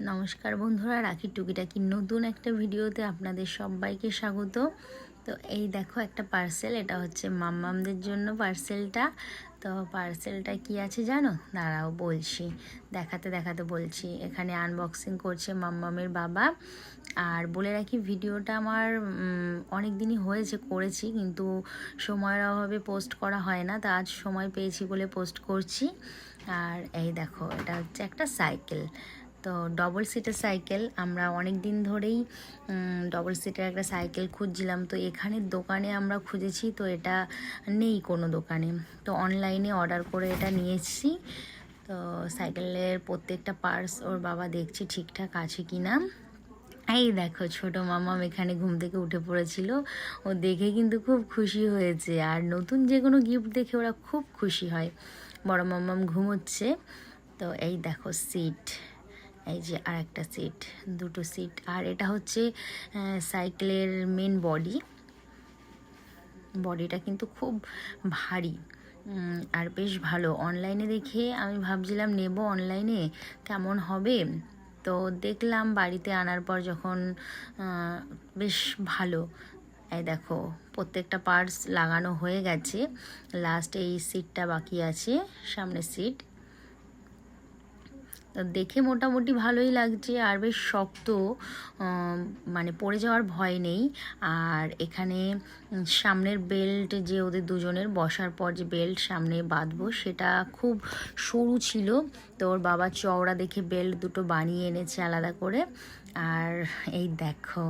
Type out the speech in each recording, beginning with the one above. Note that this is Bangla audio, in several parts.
নমস্কার বন্ধুরা রাখি টুকিটাকি নতুন একটা ভিডিওতে আপনাদের সবাইকে স্বাগত। তো এই দেখো একটা পার্সেল এটা হচ্ছে মাম্মামদের জন্য পার্সেলটা তো পার্সেলটা কি আছে জানো? দাঁড়াও বলছি, দেখাতে দেখাতে বলছি। এখানে আনবক্সিং করছে মাম্মামের বাবা। আর বলে রাখি, ভিডিওটা আমার অনেক দিনই হয়েছে, করেছি, কিন্তু সময়ের অভাবে পোস্ট করা হয় না, তা আজ সময় পেয়েছি বলে পোস্ট করছি। আর এই দেখো, এটা হচ্ছে একটা সাইকেল তো ডবল সিটের সাইকেল আমরা অনেক দিন ধরেই ডবল সিটের একটা সাইকেল খুঁজছিলাম। তো এখানের দোকানে আমরা খুঁজেছি, তো এটা নেই কোনো দোকানে। তো অনলাইনে অর্ডার করে এটা নিয়েছি তো সাইকেলের প্রত্যেকটা পার্টস ওর বাবা দেখছে ঠিকঠাক আছে কি না এই দেখো, ছোট মামাম এখানে ঘুম থেকে উঠে পড়েছিল। ও দেখে কিন্তু খুব খুশি হয়েছে। আর নতুন যে কোনো গিফট দেখে ওরা খুব খুশি হয়। বড় মামাম ঘুমোচ্ছে। তো এই দেখো সিট এই যে আর একটা সিট দুটো সিট আর এটা হচ্ছে সাইকেলের মেন বডি বডিটা কিন্তু খুব ভারী আর বেশ ভালো। অনলাইনে দেখে আমি ভাবছিলাম, নেব অনলাইনে কেমন হবে? তো দেখলাম, বাড়িতে আনার পর যখন বেশ ভালো। এই দেখো, প্রত্যেকটা পার্টস লাগানো হয়ে গেছে। লাস্ট এই সিটটা বাকি আছে, সামনের সিট দেখে মোটামুটি ভালোই লাগছে, আর বেশ শক্ত মানে পড়ে যাওয়ার ভয় নেই। আর এখানে সামনের বেল্ট যে ওদের দুজনের বসার পর যে বেল্ট সামনে বাঁধবো, সেটা খুব সরু ছিল। তো ওর বাবা চওড়া দেখে বেল্ট দুটো বানিয়ে এনেছে আলাদা করে। আর এই দেখো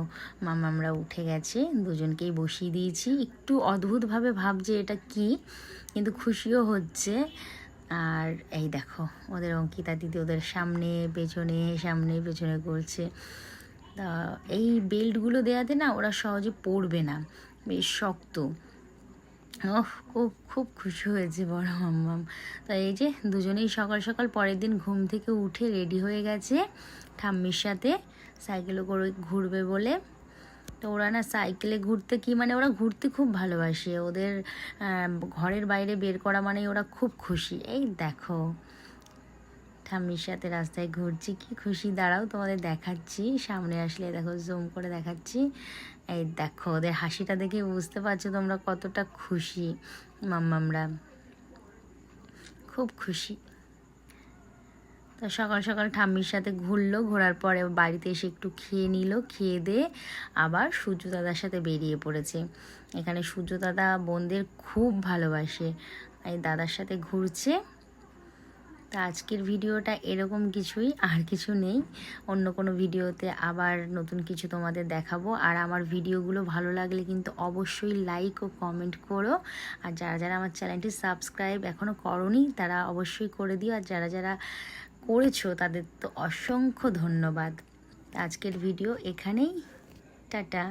মামা আমরা উঠে গেছে। দুজনকেই বসিয়ে দিয়েছি। একটু অদ্ভুতভাবে ভাবছে এটা কি, কিন্তু খুশিও হচ্ছে। আর এই দেখো, ওদের অঙ্কিতা দিদি ওদের সামনে, পেছনে সামনে, পেছনে করছে। তা এই বেল্টগুলো দেওয়াতে না ওরা সহজে পড়বে না, বেশ শক্ত। ওহ, খুব খুব খুশি হয়েছে বড় মাম্মাম তো এই যে দুজনেই সকাল সকাল পরের দিন ঘুম থেকে উঠে রেডি হয়ে গেছে ঠাম্মির সাথে, সাইকেলে করে ঘুরবে বলে। তো ওরা না সাইকেলে ঘুরতে কি মানে ওরা ঘুরতে খুব ভালোবাসে। ওদের ঘরের বাইরে বের করা মানে ওরা খুব খুশি। এই দেখো, ঠাম্মির সাথে রাস্তায় ঘুরছি, কি খুশি। দাঁড়াও, তোমাদের দেখাচ্ছি। সামনে আসলে দেখো জুম করে দেখাচ্ছি। এই দেখো, ওদের হাসিটা দেখে বুঝতে পারছ তোমরা কতটা খুশি, মাম্মামরা। খুব খুশি। তো সকাল সকাল ঠাম্মির সাথে ঘুরলো, ঘোরার পরে বাড়িতে এসে একটু খেয়ে নিল, খেয়ে দিয়ে আবার সূর্য দাদার সাথে বেরিয়ে পড়েছে। এখানে সূর্য দাদা বোনদের খুব ভালোবাসে। এই দাদার সাথে ঘুরছে। তা আজকের ভিডিওটা এরকম কিছুই, আর কিছু নেই। অন্য কোনো ভিডিওতে আবার নতুন কিছু তোমাদের দেখাবো। আর আমার ভিডিওগুলো ভালো লাগলে কিন্তু অবশ্যই লাইক ও কমেন্ট করো। আর যারা যারা আমার চ্যানেলটি সাবস্ক্রাইব এখনও করনি, তারা অবশ্যই করে দিও। আর যারা যারা করেছ তাদের তো অসংখ্য ধন্যবাদ। আজকের ভিডিও এখানেই। টাটা।